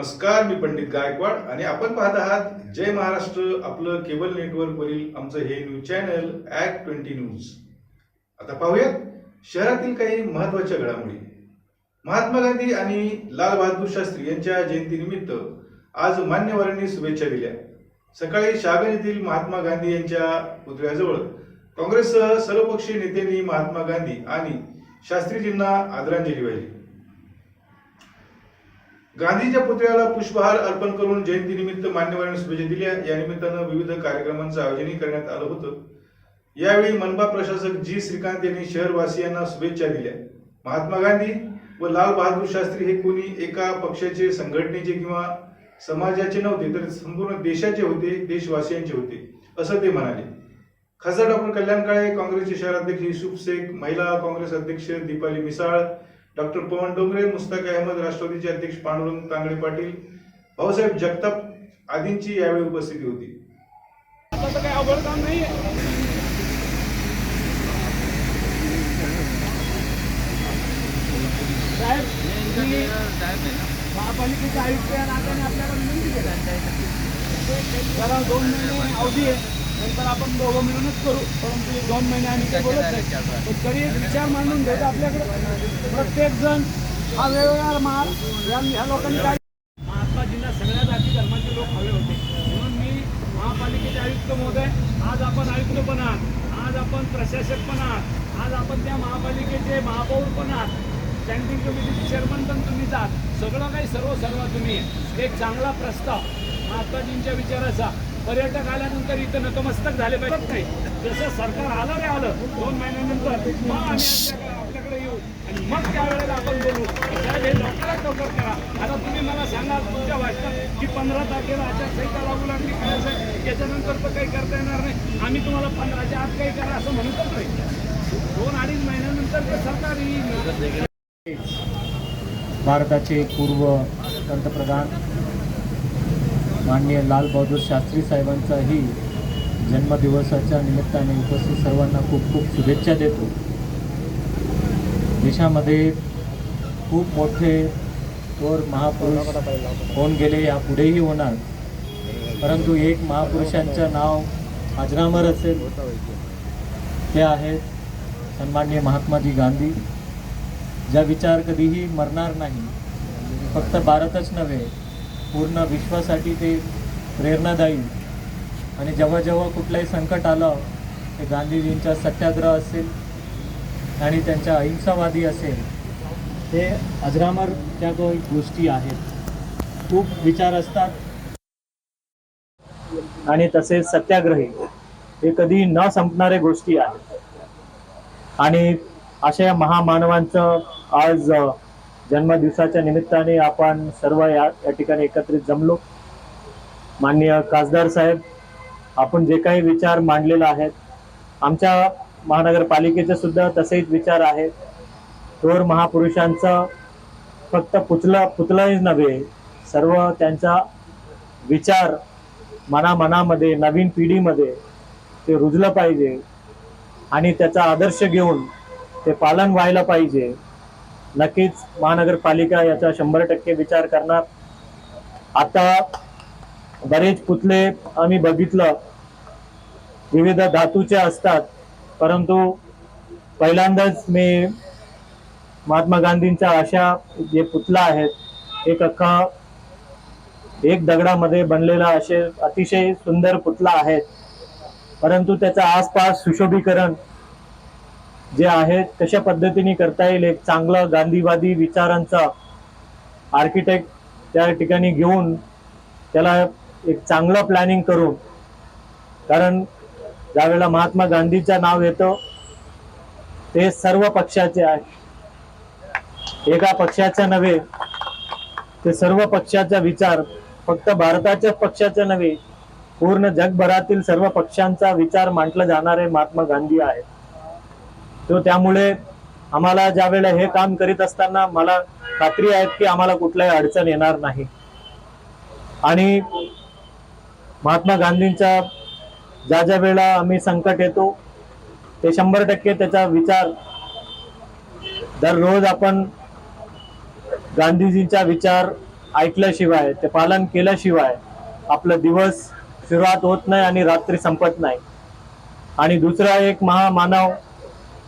नमस्कार मी पंडित गायकवाड आणि आपण पाहत आहात जय महाराष्ट्र आपलं केबल नेटवर्कवरील आमचं हे news channel at twenty news आता पाहूयात शहरातील काही महत्त्वाच्या घडामोडी. महात्मा गांधी आणि लाल बहादूर शास्त्री यांच्या जयंतीनिमित्त आज मान्यवरांनी शुभेच्छा दिल्या. सकाळी शागर येथील महात्मा गांधी यांच्या पुतळ्याजवळ काँग्रेससह सर्वपक्षीय नेत्यांनी महात्मा गांधी आणि शास्त्रीजींना आदरांजली वाहिली. गांधीच्या पुतळ्याला पुष्पहार अर्पण करून जयंतीनिमित्त मान्यवरांनी शुभेच्छा दिल्या. या निमित्तानं विविध कार्यक्रमांचं आयोजनही करण्यात आलं होतं. यावेळी मनपा प्रशासक जी श्रीकांत यांनी शहरवासियांना शुभेच्छा दिल्या. महात्मा गांधी व लाल बहादूर शास्त्री हे कोणी एका पक्षाचे संघटनेचे किंवा समाजाचे नव्हते तर संपूर्ण देशाचे होते देशवासियांचे होते असं ते म्हणाले. खासदार डॉक्टर कल्याण काळे काँग्रेसचे शहराध्यक्ष युसुफ शेख महिला काँग्रेस अध्यक्ष दीपाली मिसाळ डॉक्टर पवन डोंगरे मुस्ताक अहमद राष्ट्रवादीचे अध्यक्ष पांडुरंग तांगडे पाटील भाऊसाहेब जगताप आदींची यावेळी उपस्थिती होती. काही अवघड काम नाही साहेब तुम्ही महापालिकेचे आयुक्त या नात्याने आपल्याला विनंती केली दोन महिने अवधी आहे. नंतर आपण दोघं मिळूनच करू परंतु एक दोन महिने आम्ही काही बोलत नाही. पण तरी एक विचार मांडून घ्यायचा आपल्याकडे. प्रत्येक जण हा वेगवेगळा माल या ह्या लोकांनी काय महात्माजींना सगळ्या जाती धर्माचे लोक हवे होते. म्हणून मी महापालिकेचे आयुक्त महोदय आज आपण आयुक्त पण आहात. आज आपण प्रशासक पण आहात. आज आपण त्या महापालिकेचे महापौर पण आहात. स्टँडिंग कमिटीचे चेअरमन पण तुम्ही जात सगळं काही सर्व सर्व तुम्ही. एक चांगला प्रस्ताव. महात्माजींच्या विचाराचा. पर्यटक आल्यानंतर इथं नतमस्तक झाले पाहिजे. नाही जसं सरकार आलं रे आलं दोन महिन्यानंतर मग आम्ही आपल्याकडे येऊ. आणि मग त्यावेळेला आपण बोलू. साहेब हे लवकरात लवकर करा. आता तुम्ही मला सांगा तुमच्या भाषणात की पंधरा तारखेला आचारसंहिता लागू लागली काय साहेब? याच्यानंतर तर काही करता येणार नाही. आम्ही तुम्हाला पंधराच्या आत काही करा असं म्हणतच नाही दोन अडीच महिन्यानंतर ते सरकार येईल. भारताचे पूर्व पंतप्रधान माननीय लाल बहादूर शास्त्री साहेबांचाही जन्मदिवसाच्या निमित्ताने उपस्थित सर्वांना खूप खूप शुभेच्छा देतो. देशामध्ये खूप मोठे थोर महापुरुष होऊन गेले यापुढेही होणार. परंतु एक महापुरुषांचं नाव अजरामर असेल ते आहेत सन्माननीय महात्माजी गांधी ज्या विचार कधीही मरणार नाही. फक्त भारतच नव्हे पूर्ण विश्वासाठी ते प्रेरणादायी. आणि जेव्हा जेव्हा कुठलंही संकट आलं ते गांधीजींचा सत्याग्रह असेल आणि त्यांच्या अहिंसावादी असेल ते अजरामर त्या गोष्टी आहेत. खूप विचार असतात. आणि तसेच सत्याग्रही हे कधी न संपणारे गोष्टी आहेत. आणि अशा महामानवांचं आज जन्मदिवसाच्या निमित्ताने आपण सर्व या या ठिकाणी एकत्रित जमलो. माननीय खासदार साहेब आपण जे काही विचार मांडलेले आहेत आमच्या महानगरपालिकेचे सुद्धा तसेच विचार आहेत. थोर महापुरुषांचं फक्त पुतला पुतळाच नव्हे सर्व त्यांचा विचार मनामनामध्ये नवीन पिढीमध्ये ते रुजलं पाहिजे आणि त्याचा आदर्श घेऊन ते पालन व्हायला पाहिजे. नक्कीच महानगरपालिका याचा शंभर टक्के विचार करणार. आता बरेच पुतळे आम्ही बघितलं. विविध धातूचे असतात. परंतु पहिल्यांदाच मी महात्मा गांधींच्या अशा जे पुतळा आहेत एक अख्खा एक दगडामध्ये बनलेला असे अतिशय सुंदर पुतळा आहेत. परंतु त्याचा आसपास सुशोभीकरण जे आहे कशा पद्धतीने करता येईल एक चांगलं गांधीवादी विचारांचा आर्किटेक्ट त्या ठिकाणी घेऊन त्याला एक चांगलं प्लॅनिंग करून कारण ज्यावेळेला महात्मा गांधीचं नाव येतं ते सर्व पक्षाचे आहे. एका पक्षाचा नव्हे ते सर्व पक्षाचा विचार फक्त भारताच्याच पक्षाचा नव्हे पूर्ण जगभरातील सर्व पक्षांचा विचार मांडला जाणारे महात्मा गांधी आहेत. तो त्यामुळे आम्हाला ज्या वेळेला हे काम करीत असताना मला खात्री आहे की आम्हाला कुठल्याही अडचण येणार नाही. आणि महात्मा गांधींच्या ज्या ज्या वेळेला आम्ही संकट येतो ते शंभर टक्के त्याचा विचार दररोज आपण गांधीजींचा विचार ऐकल्याशिवाय ते पालन केल्याशिवाय आपला दिवस सुरुवात होत नाही आणि रात्री संपत नाही. आणि दुसरा एक महामानव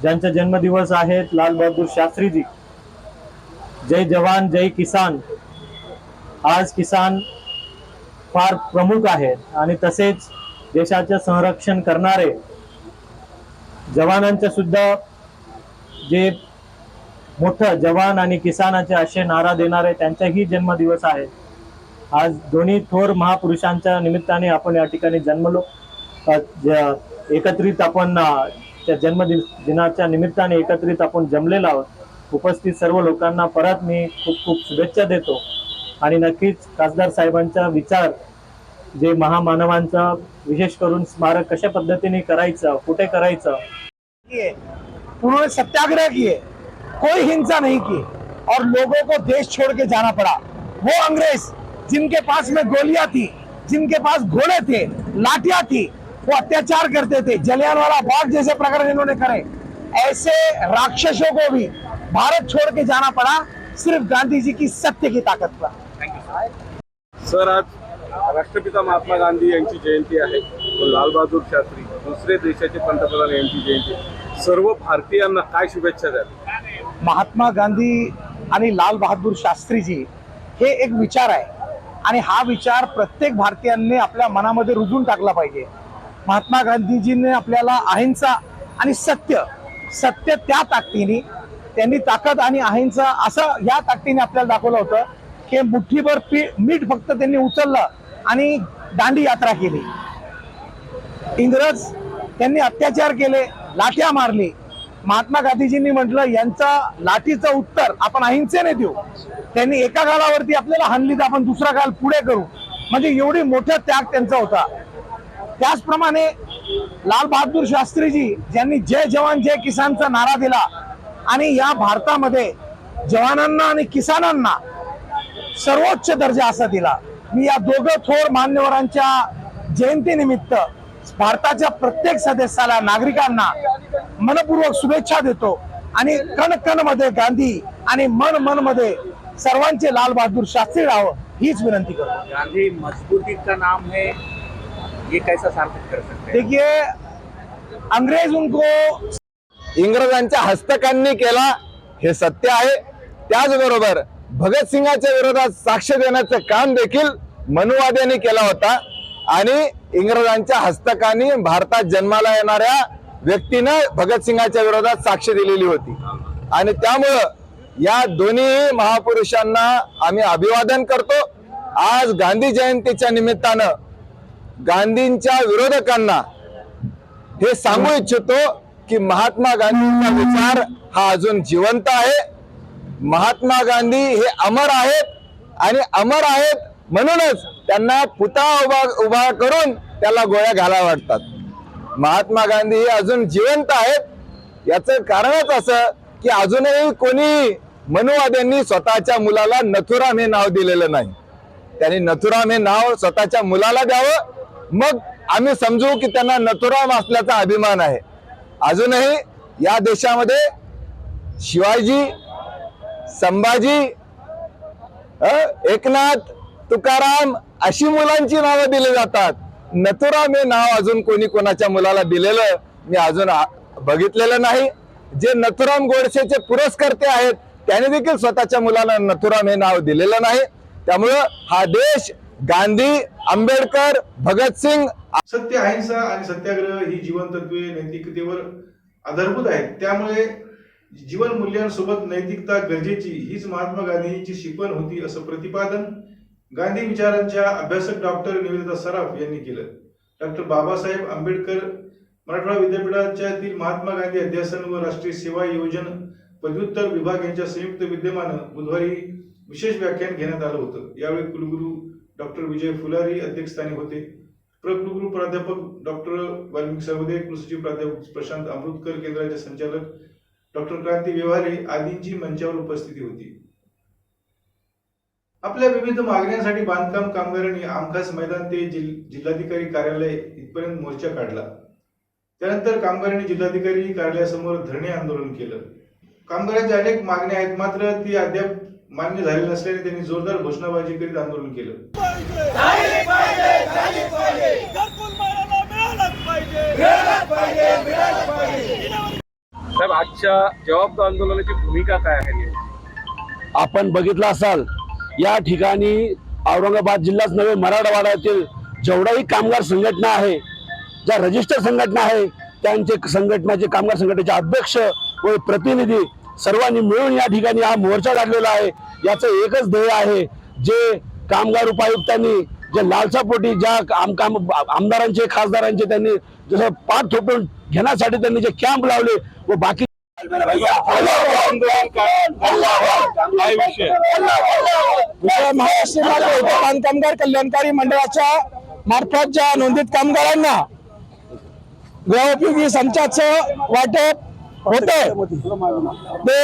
ज्यांचा जन्मदिवस आहेत लाल बहादूर शास्त्रीजी. जय जवान जय किसान. आज किसान फार प्रमुख आहेत आणि तसेच देशाचे संरक्षण करणारे जवानांच्या सुद्धा जे मोठं जवान आणि किसानाचे असे नारा देणारे त्यांचाही जन्मदिवस आहे आज दोन्ही थोर महापुरुषांच्या निमित्ताने आपण या ठिकाणी जन्मलो. ज- एकत्रित आपण त्या जन्मदिन दिनाच्या निमित्ताने एकत्रित आपण जमलेलो आहोत. उपस्थित सर्व लोकांना परत मी खूप खूप शुभेच्छा देतो. आणि नक्कीच खासदार साहेबांचा विचार जे महामानवांचा विशेष करून स्मारक कशा पद्धतीने करायचं कुठे करायचं? उन्होंने सत्याग्रह किए कोई हिंसा नहीं की और लोगों को देश छोड़ के जाना पड़ा. वो अंग्रेज जिनके पास में गोलियां थी जिनके पास घोड़े थे लाठियां थी वो अत्याचार करते थे। जलियांवाला बाग जैसे प्रकरण इन्होंने करे। ऐसे राक्षसों को भी भारत छोड़ के जाना पड़ा। सिर्फ गांधी जी की सत्य की ताकत पर। सर आज राष्ट्रपिता महात्मा गांधी यांची जयंती आहे. व लालबहादूर शास्त्री दुसरे देशाचे पंतप्रधान यांची जयंती. सर्व भारतीयांना काय शुभेच्छा द्याल? महात्मा गांधी आणि लाल बहादूर शास्त्रीजी हे एक विचार आहे. आणि हा विचार प्रत्येक भारतीयांनी आपल्या मनामध्ये रुजून टाकला पाहिजे. महात्मा गांधीजींनी आपल्याला अहिंसा आणि सत्य सत्य त्या ताकदीने त्यांनी ताकद आणि अहिंसा असं या ताकदीने आपल्याला दाखवलं होतं की मुठ्ठीभर पी मीठ फक्त त्यांनी उचललं आणि दांडी यात्रा केली. इंग्रज त्यांनी अत्याचार केले लाठ्या मारली. महात्मा गांधीजींनी म्हटलं यांचा लाठीचं उत्तर आपण अहिंसेने देऊ. त्यांनी एका गालावरती आपल्याला हानली तर आपण दुसरा गाल पुढे करू. म्हणजे एवढी मोठा त्याग त्यांचा होता. त्याचप्रमाणे लाल बहादूर शास्त्रीजी ज्यांनी जय जवान जय किसानचा नारा दिला आणि या भारतामध्ये जवानांना आणि किसानांना सर्वोच्च दर्जा असा दिला. मी या दोघं थोर मान्यवरांच्या जयंतीनिमित्त भारताच्या प्रत्येक सदस्याला नागरिकांना मनपूर्वक शुभेच्छा देतो आणि कण कणमध्ये गांधी आणि मन मनमध्ये सर्वांचे लाल बहादूर शास्त्री राहावं हीच विनंती करतो. गांधी मजबूती का नाम है ये कैसा सार्थक कर सकते हैं? देखिए अंग्रेज उनको इंग्रजांच्या हस्तकांनी केला हे सत्य आहे. त्याचबरोबर भगतसिंगाच्या विरोधात साक्ष देण्याचं काम देखील मनुवाद्यांनी केला होता. आणि इंग्रजांच्या हस्तकांनी भारतात जन्माला येणाऱ्या व्यक्तीनं भगतसिंगाच्या विरोधात साक्ष दिलेली होती. आणि त्यामुळं या दोन्ही महापुरुषांना आम्ही अभिवादन करतो. आज गांधी जयंतीच्या निमित्तानं गांधींच्या विरोधकांना हे सांगू इच्छितो की महात्मा गांधींचा विचार हा अजून जिवंत आहे. महात्मा गांधी हे अमर आहेत आणि अमर आहेत म्हणूनच त्यांना पुतळा उभा उभा करून त्याला गोळ्या घाला वाटतात. महात्मा गांधी हे अजून जिवंत आहेत. याचं कारणच असं की अजूनही कोणी मनुवाद्यांनी स्वतःच्या मुलाला नथुराम हे नाव दिलेलं नाही. त्यांनी नथुराम हे नाव स्वतःच्या मुलाला द्यावं मग आम्ही समजू की त्यांना नथुराम असल्याचा अभिमान आहे. अजूनही या देशामध्ये शिवाजी संभाजी एकनाथ तुकाराम अशी मुलांची नावं दिली जातात. नथुराम हे नाव अजून कोणी कोणाच्या मुलाला दिलेलं मी अजून बघितलेलं नाही. जे नथुराम गोडसेचे पुरस्कर्ते आहेत त्याने देखील स्वतःच्या मुलाला नथुराम हे नाव दिलेलं नाही. त्यामुळं हा देश गांधी आंबेडकर भगतसिंग सत्य अहिंसा आणि सत्याग्रह ही जीवन तत्वे नैतिकतेवर आधारभूत आहेत. त्यामुळे जीवन मूल्यांसोबत नैतिकता गरजेची हीच महात्मा गांधींची शिकवण होती असं प्रतिपादन गांधी विचारांच्या अभ्यासक डॉक्टर निवेदिता सराफ यांनी केलं. डॉक्टर बाबासाहेब आंबेडकर मराठवाडा विद्यापीठाच्यातील महात्मा गांधी अध्यासन व राष्ट्रीय सेवा योजन पदव्युत्तर विभाग यांच्या संयुक्त विद्यमानं बुधवारी विशेष व्याख्यान घेण्यात आलं होतं. यावेळी कुलगुरू डॉक्टर विजय फुलारी अध्यक्षस्थानी होते. प्रकुलगुरू प्राध्यापक डॉक्टर वाल्मिक सर्वदे कुलसचिव प्राध्यापक प्रशांत अमृतकर केंद्राचे संचालक डॉक्टर क्रांती व्यवहारे आदींची मंचावर उपस्थिती होती. आपल्या विविध मागण्यांसाठी बांधकाम कामगारांनी आमखास मैदान ते जिल- जिल्हाधिकारी कार्यालय इथपर्यंत मोर्चा काढला. त्यानंतर कामगारांनी जिल्हाधिकारी कार्यालयासमोर धरणे आंदोलन केलं. कामगारांच्या अनेक मागण्या आहेत मात्र ती अद्याप मान्य झाले नसल्याने त्यांनी जोरदार घोषणाबाजी करीत आंदोलन केलं. साहेब आजच्या जवाब आंदोलनाची भूमिका काय आहे? आपण बघितलं असाल या ठिकाणी औरंगाबाद जिल्हाच नव्हे मराठवाड्यातील जेवढाही कामगार संघटना आहे ज्या रजिस्टर संघटना आहे त्यांचे संघटनाचे कामगार संघटनेचे अध्यक्ष व प्रतिनिधी सर्वांनी मिळून या ठिकाणी हा मोर्चा काढलेला आहे. याचं एकच ध्येय आहे जे कामगार उपायुक्तांनी जे लालसापोटी ज्या आम काम आमदारांचे खासदारांचे त्यांनी जसं पाठ थोपटून घेण्यासाठी त्यांनी जे कॅम्प लावले व बाकी महाराष्ट्र कामगार कल्याणकारी मंडळाच्या मार्फत ज्या नोंदीत कामगारांना गृहोपयोगी संचाचं वाटप होते. ते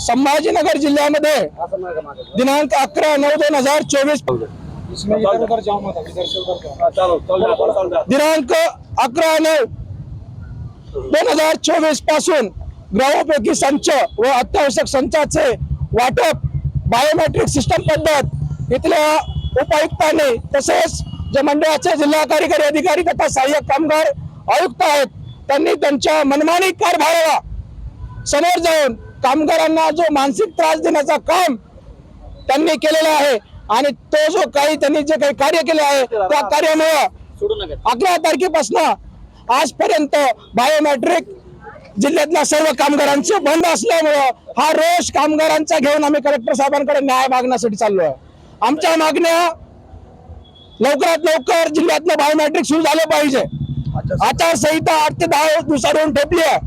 संभाजीनगर जिल्ह्यामध्ये दिनांक अकरा नऊ दोन हजार चोवीस. दिनांक अकरा नऊ दोन हजार चोवीसपासून गृहोपयोगी संच व अत्यावश्यक संचाचे वाटप बायोमेट्रिक सिस्टम पद्धत इथल्या उपायुक्तांनी तसेच जे मंडळाचे जिल्हा कार्यकारी अधिकारी तथा सहाय्यक कामगार आयुक्त आहेत त्यांनी त्यांच्या मनमानी कारभाराला समोर जाऊन कामगारांना जो मानसिक त्रास देण्याचा काम त्यांनी केलेला आहे आणि तो जो काही त्यांनी जे काही कार्य केले आहे त्या कार्यामुळे अकरा तारखेपासून आजपर्यंत बायोमेट्रिक जिल्ह्यातल्या सर्व कामगारांचे बंद असल्यामुळं हा रोष कामगारांचा घेऊन आम्ही कलेक्टर साहेबांकडे न्याय मागण्यासाठी चाललो आहे आमच्या मागण्या लवकरात लवकर जिल्ह्यातलं बायोमेट्रिक सुरू झालं पाहिजे. आचारसंहिता आठ ते दहा दिवसावरून ठेपली आहे.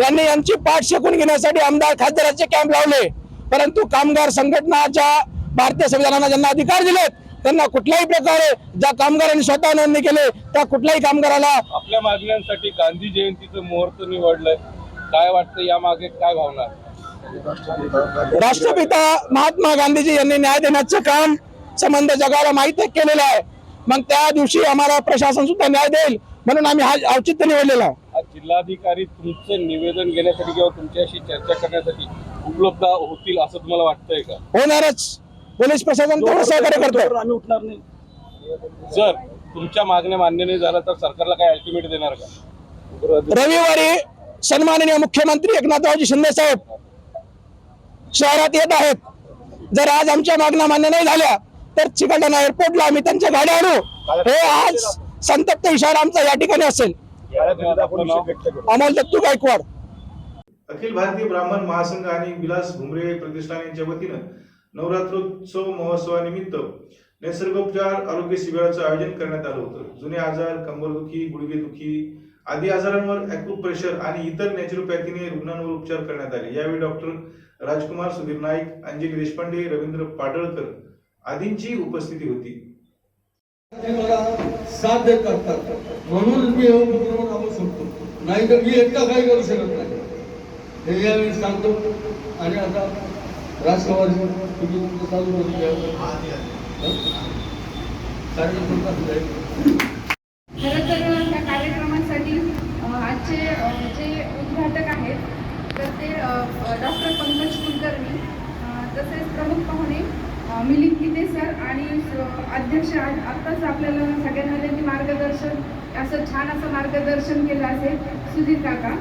यांनी यांची पाठ शेकून घेण्यासाठी आमदार खासदाराचे कॅम्प लावले. परंतु कामगार संघटना ज्या भारतीय संविधानाने ज्यांना अधिकार दिलेत त्यांना कुठल्याही प्रकारे ज्या कामगारांनी स्वतः नोंदणी केले त्या कुठल्याही कामगाराला आपल्या मागण्यांसाठी गांधी जयंतीचं मुहूर्त निवडलंय. काय वाटतं या मागे काय भावना? राष्ट्रपिता महात्मा गांधीजी यांनी न्याय देण्याचं काम संबंध जगाला माहीत केलेलं आहे. मग त्या दिवशी आम्हाला प्रशासन सुद्धा न्याय देईल. म्हणून आम्ही हा औचित्य निवडलेला आहे. आज जिल्हाधिकारी तुमचं निवेदन घेण्यासाठी किंवा तुमच्याशी चर्चा करण्यासाठी उपलब्ध होतील असं तुम्हाला वाटतंय का? होणारच. पोलीस प्रशासन तेवढं सहकार्य करतो आम्ही उठणार नाही. जर तुमच्या मागण्या मान्य नाही झालं तर सरकारला काय अल्टिमेट देणार का? रविवारी सन्माननीय मुख्यमंत्री एकनाथरावजी शिंदे साहेब शहरात येत आहेत. जर आज आमच्या मागण्या मान्य नाही झाल्या तर चिकलठाणा एअरपोर्टला आम्ही त्यांच्या गाड्या आणू. हे आज संतप्त इशारा आमचा या ठिकाणी असेल. अमोल दत्तू गायकवाड. अखिल भारतीय ब्राह्मण महासंघ आणि विलास भुमरे प्रतिष्ठान यांच्या वतीनं नवरात्रोत्सव महोत्सवानिमित्त नैसर्गोपचार आरोग्य शिबिराचं आयोजन करण्यात आलं होतं. जुने आजार कंबरदुखी गुडघेदुखी आदी आजारांवर ॲक्युप्रेशर आणि इतर नॅचरोपॅथीने रुग्णांवर उपचार करण्यात आले. यावेळी डॉक्टर राजकुमार सुधीर नाईक अंजली देशपांडे रवींद्र पाडळकर आदींची उपस्थिती होती. ते मला साध्य करतात. म्हणून मी हे उपक्रम राबवू शकतो. नाही तर मी एकटा काही करू शकत नाही. हे यावेळी सांगतो. आणि आता राष्ट्रवादी तुम्ही तुमचं चालू करून घ्या कार्यक्रम खरं तर त्या कार्यक्रमासाठी आजचे जे उद्घाटक आहेत तर ते डॉक्टर पंकज कुलकर्णी तसेच प्रमुख पाहुणे मिलिंद गीते सर. आणि अध्यक्ष आत्ताच आपल्याला सगळ्यांना त्यांनी मार्गदर्शन असं छान असं मार्गदर्शन केलं असेल सुजित काका.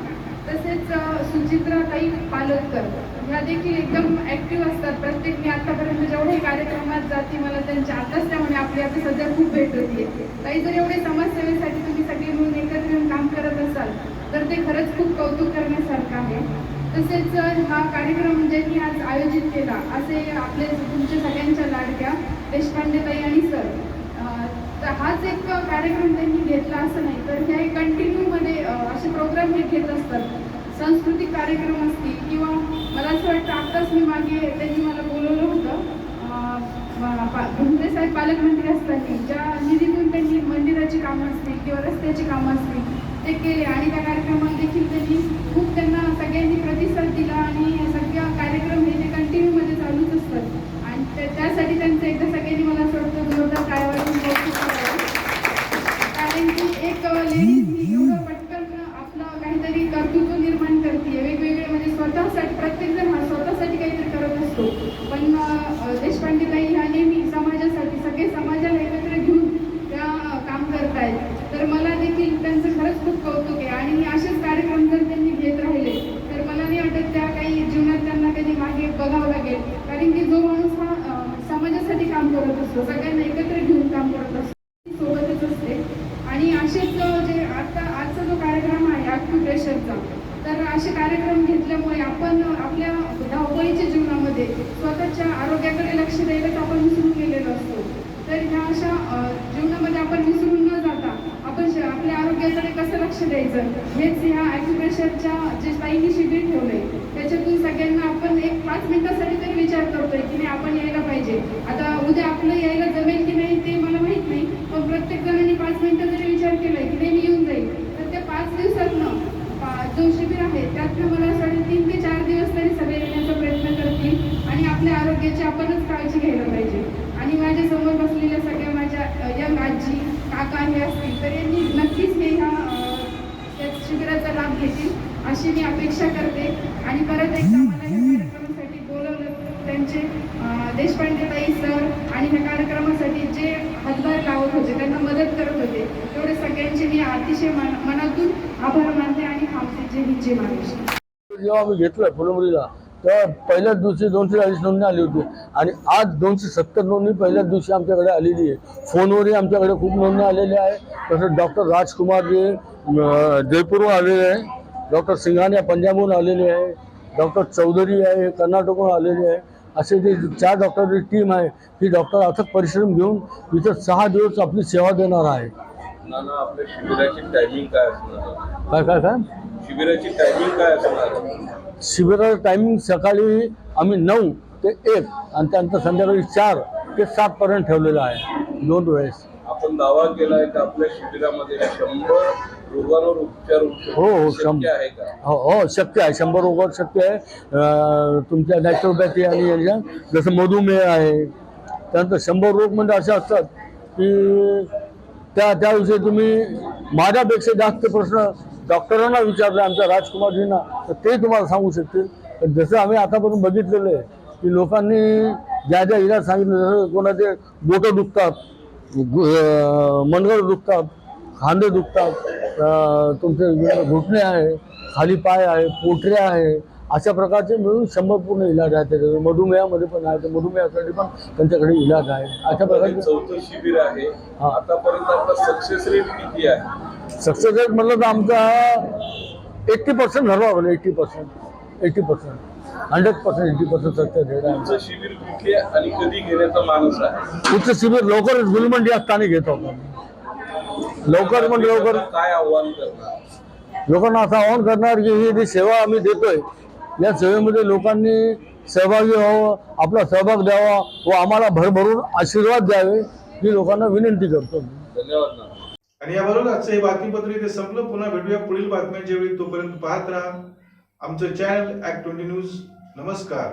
तसेच अ, सुचित्राताई पालतकर ह्या देखील एकदम ॲक्टिव्ह असतात. प्रत्येक मी आतापर्यंत जेवढे कार्यक्रमात जाते मला त्यांच्या आताच त्यामुळे आपली आता सध्या खूप भेट होती. काही जर एवढे समाजसेवेसाठी तुम्ही सगळे मिळून एकत्र येऊन काम करत असाल तर ते खरंच खूप कौतुक करण्यासारखं आहे. तसेच हा कार्यक्रम म्हणजे ज्यांनी आज आयोजित केला. असे आपले तुमच्या सगळ्यांच्या लाडक्या देशपांडेताई आणि सर. तर हाच एक कार्यक्रम त्यांनी घेतला असं नाही तर हे कंटिन्यूमध्ये असे प्रोग्राम हे घेत असतात. सांस्कृतिक कार्यक्रम असतील किंवा मला असं वाटतं आत्ताच मी मागे त्यांनी मला बोलवलं होतं. पा- भुमरे साहेब पालकमंत्री असताना ज्या निधीतून त्यांनी मंदिराची कामं असतील किंवा रस्त्याची कामं असतील ते केले. आणि त्या कार्यक्रमात देखील त्यांनी खूप त्यांना सगळ्यांनी प्रतिसाद दिला आणि सगळ्या कार्यक्रम हे ते कंटिन्यूमध्ये चालूच असतात. आणि त्यासाठी त्यांचं एकदा सगळ्यांनी मला असं वाटतं जोरदार काय वाटून कौतुक करावं कारण की एक लेडीज ही एवढं पटकन आपलं काहीतरी कर्तृत्व निर्माण करते वेगवेगळे म्हणजे स्वतःसाठी प्रत्येक जण हा स्वतःसाठी काहीतरी करत असतो पण अं, ॲक्युप्रेशरचा तर असे कार्यक्रम घेतल्यामुळे आपण आपल्या धावपळीच्या जीवनामध्ये स्वतःच्या आरोग्याकडे लक्ष द्यायलाच आपण विसरून गेलेलो असतो तर ह्या अशा अ, जीवनामध्ये आपण विसरून न जाता आपण श- आपल्या आरोग्याकडे कसं लक्ष द्यायचं हेच ह्या ॲक्युप्रेशरच्या जे ताईंनी शिबिर ठेवलंय त्याच्यातून सगळ्यांना आपण एक पाच मिनिटासाठी तरी विचार करतोय की नाही आपण यायला पाहिजे. आता उद्या आपलं यायला जमेल की नाही ते मला माहीत नाही पण प्रत्येक जणांनी पाच मिनिटं जरी विचार केलाय की नाही मी येऊन जाईल. तर त्या पाच दिवसातनं जो शिबिर आहे त्यातनं मला असं वाटतं तीन ते चार दिवस तरी सगळे येण्याचा प्रयत्न करतील आणि आपल्या आरोग्याची आपणच काळजी घ्यायला पाहिजे. आणि माझ्यासमोर बसलेल्या सगळ्या माझ्या यंग आजी काका हे असतील तर यांनी नक्कीच हे ह्या त्या शिबिराचा लाभ घेतील अशी मी अपेक्षा करते. आणि परत एकदा मला या कार्यक्रमासाठी बोलवलं त्यांचे अ, देशपांडे ताई सर आणि ह्या कार्यक्रमासाठी जे हातभार लावत होते त्यांना मदत करत होते तेवढे सगळ्यांचे मी अतिशय मनातून आभार मानते आणि थांबते जे हिचे जेव्हा आम्ही घेतलं फुलंबरीला तेव्हा पहिल्याच दिवशी दोनशे चाळीस नोंदणी आली होती. आणि आज दोनशे सत्तर नोंदणी पहिल्याच दिवशी आमच्याकडे आलेली आहे. फोनवरही आमच्याकडे खूप नोंदणी आलेल्या आहे तसंच डॉक्टर राजकुमार जे जयपूरहून आलेले आहे. डॉक्टर सिंघाने पंजाबहून आलेले आहे. डॉक्टर चौधरी आहे कर्नाटकहून आलेले आहे. असे जे चार डॉक्टरची टीम आहे ती डॉक्टर अथक परिश्रम घेऊन इथं सहा दिवस आपली सेवा देणार आहे. नाना आपल्या शिबिराची टायमिंग काय असणार आहे? काय काय काय शिबिराची टायमिंग काय असणार आहे? शिबिराचं टायमिंग सकाळी आम्ही नऊ ते एक आणि त्यानंतर संध्याकाळी चार ते सातपर्यंत ठेवलेलं आहे दोन वेळेस आपण दावा केलाय की आपल्या शिबिरामध्ये शंभर रोगांवर उपचार होऊ शकतो. हो, हो, शक्य शंभर. आहे का हो हो शक्य आहे शंभर ओव्हर शक्य आहे अं, तुमच्या नॅचरोपॅथी आणि याच्या जसं मधुमेह आहे त्यानंतर शंभर रोग म्हणजे असे असतात की त्या त्याविषयी तुम्ही माझ्यापेक्षा जास्त प्रश्न डॉक्टरांना विचारले आमच्या राजकुमारजींना. तर ते तुम्हाला सांगू शकतील. पण जसं आम्ही आतापर्यंत बघितलेलं आहे की लोकांनी ज्या ज्या इलाज सांगितलं जसं कोणाचे बोटं दुखतात गु- मनगड दुखतात खांदे दुखतात तुमचे घुटणे आहे खाली पाय आहे पोटऱ्या आहे अशा प्रकारचे मिळून शंभर पूर्ण इलाज आहे त्याच्याकडे मधुमेहामध्ये पण आहे मधुमेहासाठी पण त्यांच्याकडे इलाज आहे. अशा प्रकारचे चौथं शिबिर आहे. हा. आतापर्यंत आपला सक्सेस रेट किती आहे? सक्सेस रेट म्हटलं तर आमचा eighty percent धरवा eighty percent eighty percent hundred percent eighty percent success rate आहे शिबिर कुठले आणि कधी घेण्याचा मानस आहे? उच्च शिबिर लवकरच गुलमंडी असताना घेत होतो लवकर म्हणजे लवकर काय आव्हान करणार? लोकांना असं आवाहन करणार की ही जी सेवा आम्ही देतोय या सेवेमध्ये लोकांनी सहभागी व्हावं आपला सहभाग द्यावा व आम्हाला भरभरून आशीर्वाद द्यावे ही लोकांना विनंती करतो. धन्यवाद ना आणि याबरोबर आजचं हे बातमीपत्र इथे संपलं. पुन्हा भेटूया पुढील बातम्यांच्या वेळी. तोपर्यंत पाहत राहा. आमचं चॅनल ऍक्ट ट्वेंटी न्यूज नमस्कार.